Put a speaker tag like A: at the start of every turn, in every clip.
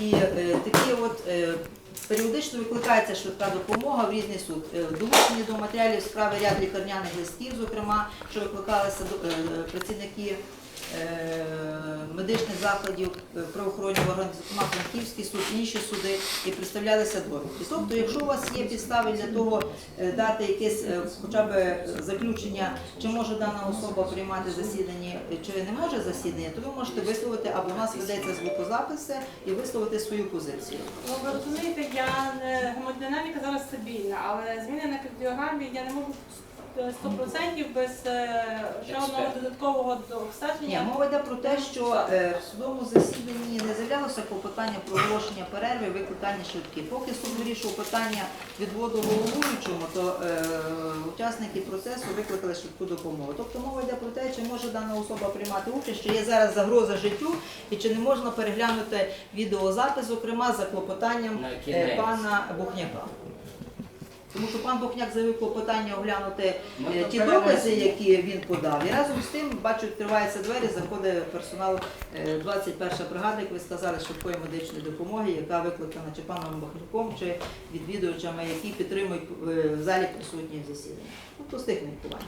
A: І е, такі от е, періодично викликається швидка допомога в різний суд. Е, долучені до матеріалів справи ряд лікарняних листів, зокрема, що викликалися до- працівники медичних закладів, е, правоохоронних органів, зокрема Франківський суд, інші суди, і представлялися довідки. Тобто, якщо у вас є підстави для того е, дати якесь е, хоча б заключення, чи може дана особа приймати засідання, е, чи не може засідання, то ви можете висловити, або у нас ведеться звукозаписи і висловити свою позицію.
B: Ну, ви розумієте, я гемодинаміка зараз стабільна, але зміни на кардіограмі я не можу 100% без е, ще одного додаткового
A: Ні, мова йде про те, що е, в судовому засіданні не з'являлося клопотання про оголошення перерви, і викликання швидкі. Поки суд вирішував питання відводу головуючому, то е, учасники процесу викликали швидку допомогу. Тобто мова йде про те, чи може дана особа приймати участь, чи є зараз загроза життю, і чи не можна переглянути відеозапис, зокрема за клопотанням е, пана Бухняка. Тому що пан Бухняк заявив клопотання оглянути
C: Ну,
A: е, ті докази, які він подав. І разом з тим, бачу, відкриваються двері, заходить персонал е, 21 бригада, як ви сказали, швидкої медичної допомоги, яка викликана чи паном Бахнюком, чи відвідувачами, які підтримують е, в залі присутніх засідань. Тобто з тих міркувань,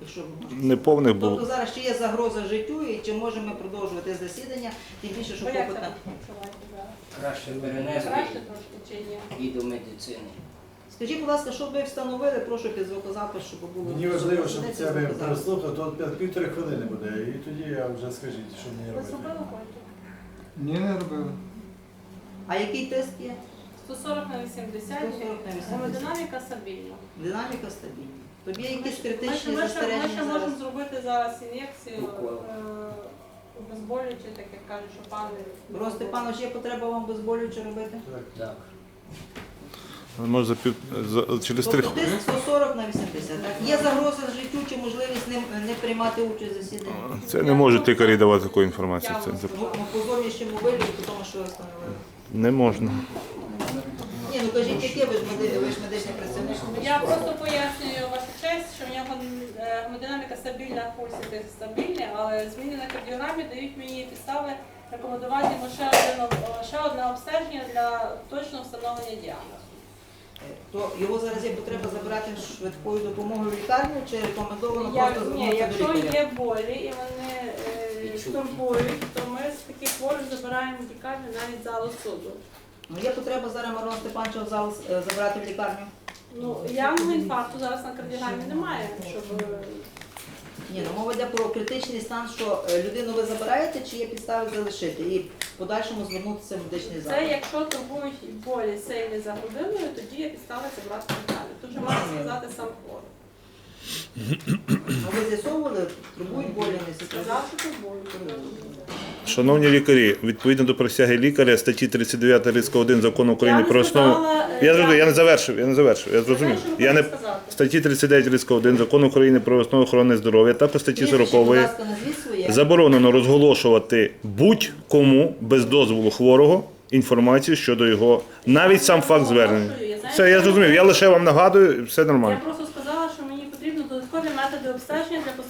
A: якщо можна.
D: Неповних
A: Тобто
D: було.
A: зараз ще є загроза життю, і чи можемо ми продовжувати засідання, тим більше, що
B: Ви як
A: клопотання.
B: зараз?
C: Краще перенести
B: Краще трошки чи ні?
C: і до медицини.
A: Скажіть, будь ласка, щоб ви встановили, прошу під звукозапис, щоб було
E: Мені важливо, щоб це ви переслухали, то півтори хвилини буде, і тоді я вже скажіть, що мені
B: Ви
E: робити.
B: зробили фото?
F: Ні, не робили.
A: А який тест є?
B: 140 на 80,
A: 140 на 80.
B: гемодинаміка стабільна.
A: Динаміка стабільна. Тобі є якісь критичні
B: ми ще- Ми ще
A: зараз?
B: можемо зробити зараз ін'єкцію е, обезболюючи, так як кажуть, що пан...
A: Рос Степанович, є потреба вам безболюче робити?
E: Так.
C: Так.
D: Може за пів за через три
A: Тобто тиск 140 на 80, так? Є загроза життю чи можливість не, не приймати участь в засіданні?
D: Це не можуть лікарі давати таку інформацію. Це за-
A: Ну, ну, по зовнішньому вигляду, тому, що ви встановили.
D: не можна.
A: Ні, ну кажіть, яке ви ж меди- ви ж медичний працівник?
B: Я просто пояснюю вашу честь, що в нього е, гемодинаміка стабільна, пульс іде стабільний, але зміни на кардіограмі дають мені підстави рекомендувати йому ще, один, об- ще одне обстеження для точного встановлення діагнозу.
A: То його зараз є потреба забирати швидкою допомогою в лікарню чи рекомендовано
B: Я,
A: просто
B: ні,
A: звернутися
B: якщо
A: лікаря?
B: є болі і вони е, турбують, то ми з таких хворих забираємо в лікарню навіть залу суду.
A: Ну, є потреба зараз Мирона Степановича в зал е, забирати в лікарню?
B: Ну, явного інфаркту зараз на кардіограмі немає, щоб е,
A: Ні, ну мова йде про критичний стан, що е, людину ви забираєте, чи є підстави залишити і в подальшому звернутися в медичний заклад.
B: Це якщо турбують болі сильні за годиною, тоді є підстави забрати лікарню. Тут же має сказати сам хворий.
A: А ви з'ясовували, турбують болі не
B: Сказав, що турбують.
D: Шановні лікарі, відповідно до присяги лікаря статті 39 риска 1 закону України про основу.
B: е,
D: Я зрозумів, я не завершив, я не завершив, я зрозумів. Я не статті 39 риска 1 закону України про основу охорони здоров'я та по статті 40
A: Будь ласка, назвіть своє.
D: заборонено розголошувати будь-кому без дозволу хворого інформацію щодо його, навіть сам факт звернення. Це я зрозумів. Я лише вам нагадую, все нормально.
B: Я просто сказала, що мені потрібно додаткові методи обстеження для.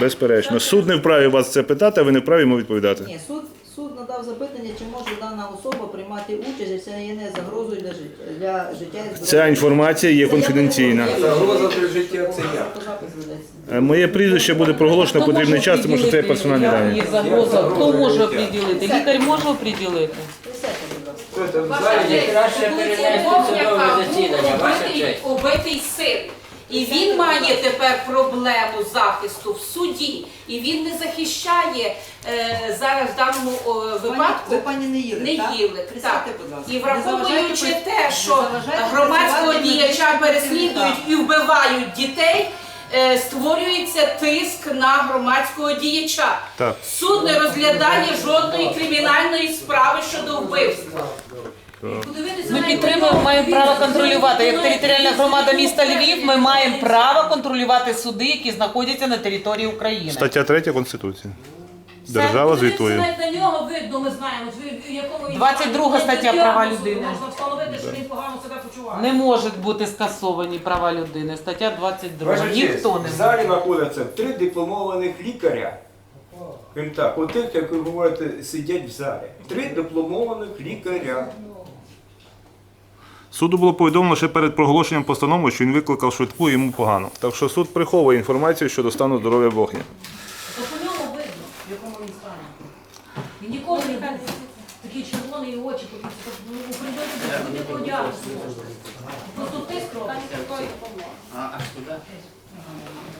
D: Безперечно. Суд не вправі вас це питати, а ви не вправі йому відповідати.
A: Ні, суд, суд надав запитання, чи може дана особа приймати участь, і це є не загрозою для життя, для життя і здоров'я.
D: Ця інформація є конфіденційна.
G: Загроза для життя це я.
A: Запис ведеться.
D: Е, Моє прізвище буде проголошено потрібний час, тому що це є персональні дані.
H: Є загроза. Хто може оприділити? Лікар може оприділити.
A: Присядьте, будь ласка.
G: Це в
I: Ваша
G: залі?
I: честь,
C: краще
I: Конституція
C: перенести судове засідання, ваша честь.
I: убитий син. І він має тепер проблему захисту в суді. І він не захищає е, зараз в даному випадку
A: ви пані не їли,
I: не їли. Так.
A: Присядьте, будь ласка.
I: І
A: Не
I: враховуючи
A: заважайте
I: те, що
A: не заважайте
I: громадського
A: працювати
I: діяча
A: медичним
I: переслідують і вбивають дітей, е, створюється тиск на громадського діяча.
D: Так.
I: Суд не розглядає жодної кримінальної справи щодо вбивства.
H: Ми підтримуємо, маємо право контролювати. Як територіальна громада міста Львів, ми маємо право контролювати суди, які знаходяться на території України.
D: Стаття 3 Конституції. Держава звітує.
J: На нього видно, ми знаємо, в якому він
H: 22 стаття права людини.
J: Можна встановити, що він погано себе почуває.
H: Не можуть бути скасовані права людини. Стаття 22.
G: Ваша честь,
H: Ніхто
G: в
H: не
G: залі знаходяться три дипломованих лікаря. Крім так, отих, як ви говорите, сидять в залі. Три дипломованих лікаря.
D: Суду було повідомлено ще перед проголошенням постанови, що він викликав швидку і йому погано. Так що суд приховує інформацію щодо стану здоров'я Богня.
J: То по ньому видно, в якому він стані. Він ніколи не був такі червоні очі, такі, ну, у прийдеться до будь-якого діагнозу. Просто тиск
B: Там
J: робить.
B: такої допомоги.
C: А аж?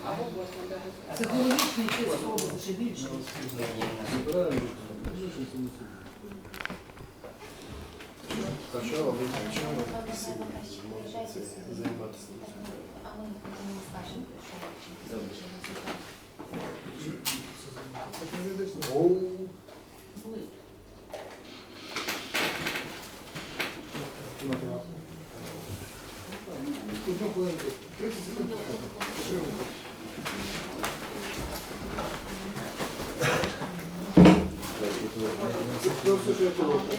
B: Або восьми.
J: Психологічний тиск робить ще більше.
E: Сначала мы начнем заниматься.
K: А мы не скажем, что мы.
G: 30 секунд.
E: Та що робити?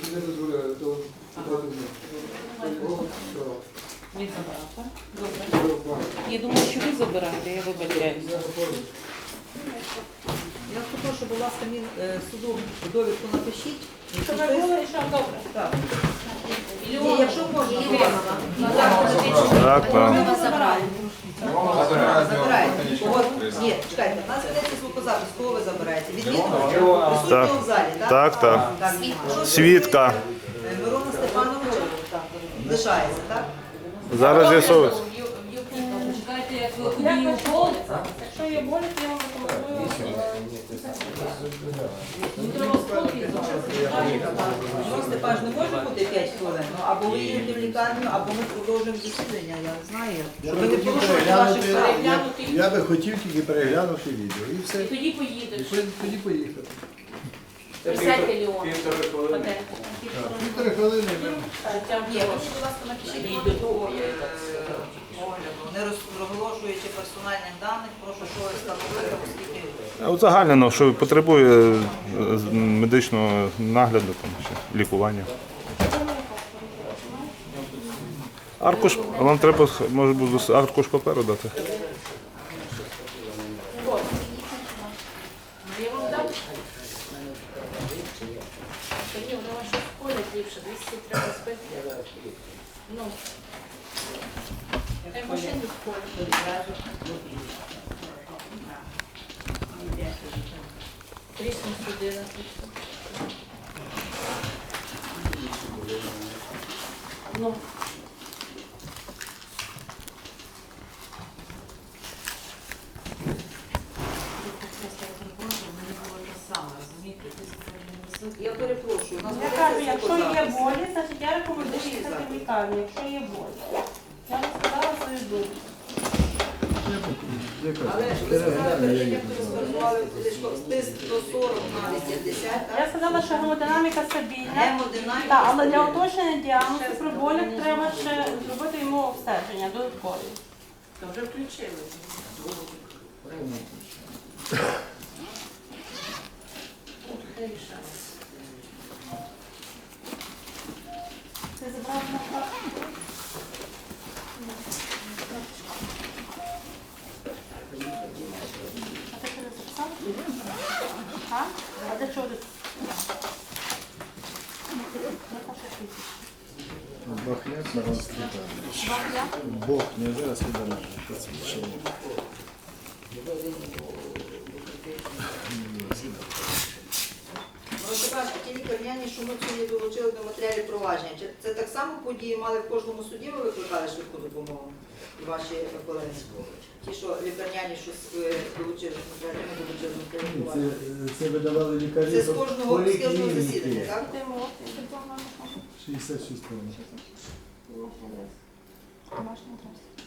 E: Чому займатися? Оу.
H: Він забрав, так? Добре. Я думаю, що ви забираєте, я вибачаюся.
A: Я попрошу, будь ласка, мені е, суду довідку напишіть.
B: Добре.
A: Так. Ні, якщо можна, Івановна.
D: Так, так.
A: Ми вас забираємо. Забираєте. Ні, чекайте, нас ведеться звукозапис, кого ви забираєте? Відвідувача? Присутнього в залі, так?
D: Так, так.
A: Що
D: Свідка.
A: Е, Мирона Степановича лишається, так?
D: Зараз з'ясовується.
J: Ви
B: ви Якщо є болі, то я вам.
J: Ну треба спокій
A: Мирон Степанович не може бути 5 хвилин, ну, або ви їдете в лікарню, або ми продовжуємо засідання, я не знаю.
E: Я
A: Щоб
E: би
A: ви не
E: хотів переглянути,
A: ваших прав.
E: я, я би хотів тільки переглянути відео. І все.
J: І тоді поїдеш.
E: Тоді поїхати.
J: Присядьте, Леон.
G: Півтори хвилини.
E: Півтори хвилини. ми-
A: Ні, ви, будь ласка, напишіть е, огляду, не розголошуючи персональних даних, прошу, що ви встановили, оскільки
D: Узагальнено, що потребує е, з- медичного нагляду там, чи лікування. Аркуш, вам треба, може бути, аркуш паперу дати.
J: Я вам дам.
B: Тоді вони ваші школять ліпше, 200 треба спити. Ну. Я Ну,
A: перепрошую, у нас
B: я якщо є болі, значить я рекомендую їхати в лікарню, якщо є болі. Я вам сказала свою думку.
A: Але ви сказали, перед тим, як ви розформували тиск 140 на 80,
B: Я
A: так?
B: сказала, що гемодинаміка стабільна.
A: Гемодинаміка
B: Так, але для
A: стабільна.
B: уточнення діагнозу при болях треба ще зробити йому обстеження додаткові.
I: То вже включили.
B: Ти забрав на карту? А ти що не записав? А? А для чого ти?
E: Бахня, Мирон Степанович. Бог не зараз буде посвідчення.
A: Ну, лікарняні, що ми сьогодні долучили до матеріалів провадження. Чи Це так само події мали в кожному суді, ви викликали швидку допомогу? і Ваші колеги? Ті, що лікарняні, що е, долучили до матеріалів, до
E: Це, це видавали лікарі.
A: Це з кожного, з кожного засідання, так?
B: Ти мов, ти погано.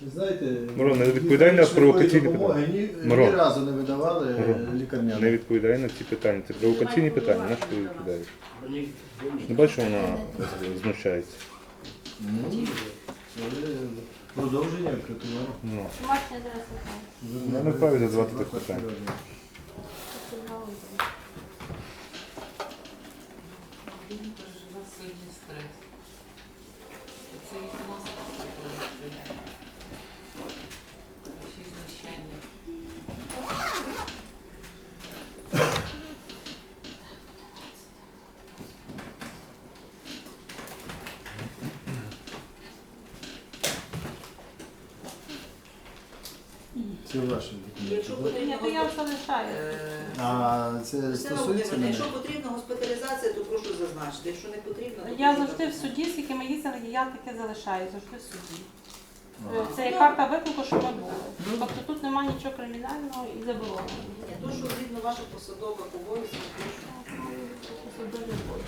E: 66 хвилин. Ви знаєте,
D: Мирон, не відповідай на провокаційні
E: допомоги Ні, ні
D: Мирон.
E: разу не видавали
D: Мирон.
E: лікарняні.
D: Не відповідає на ці питання. Це провокаційні питання, на що ти відповідаєш? Не що вона знущається.
E: Ну, Продовження прикривання.
D: Ну,
B: Домашня зараз
D: я не вправі задавати тих питань.
H: Сьогодні стрес. Це їх настрій.
E: Чи ваші
A: Якщо?
B: То я.
A: Е,
E: А це стосується
A: Володимирівна,
E: мене?
A: якщо потрібна госпіталізація, то прошу зазначити. Якщо не потрібно, то
B: Я
A: прошу
B: завжди в суді, скільки ми їздили, я таке залишаю, завжди в суді. Е, Це є карта виклику, що ми були. Тобто тут немає нічого кримінального і забороненого.
A: Ні, То, що згідно ваших посадових обов'язків, прошу.
B: Судові бої.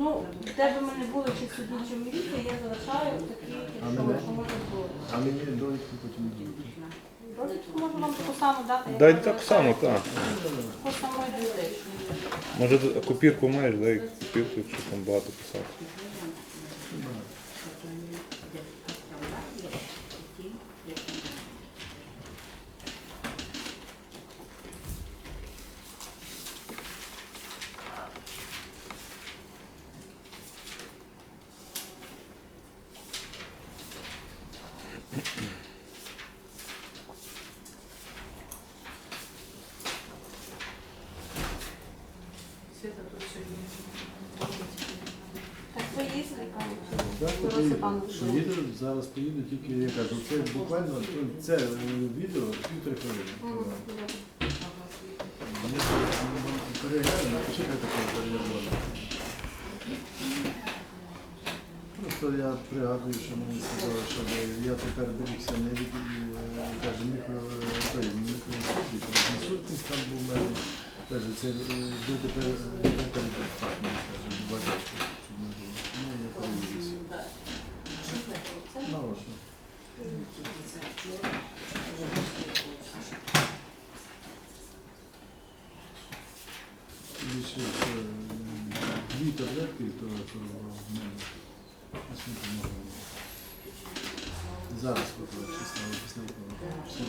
B: Ну, де би ми не були, чи в чи в я залишаю такі,
E: якщо
B: що, можна було.
E: А мені довідку потім дадуть.
B: Довідку можу вам таку саму дати. як
D: Дай так само, так.
B: Таку саму ідентичну.
D: Може копірку маєш, дай копірку, якщо там багато писати.
B: Так ви їздили, Що
E: що їду, зараз поїду, тільки я кажу, це буквально ну, це е, відео півтори хвилини. Як таке перегляну. Просто я пригадую, що мені сказали, щоб я тепер берігся не від е, каже, мікро той, мікроінсультів, інсультність там був у мене. Каже, це е, ви тепер е, тепер так, мені каже, бажати, щоб не було. Ну, я перевірюся. Мало що. Більше е, дві таблетки, то, в мене. Не помогло. Зараз після. Все.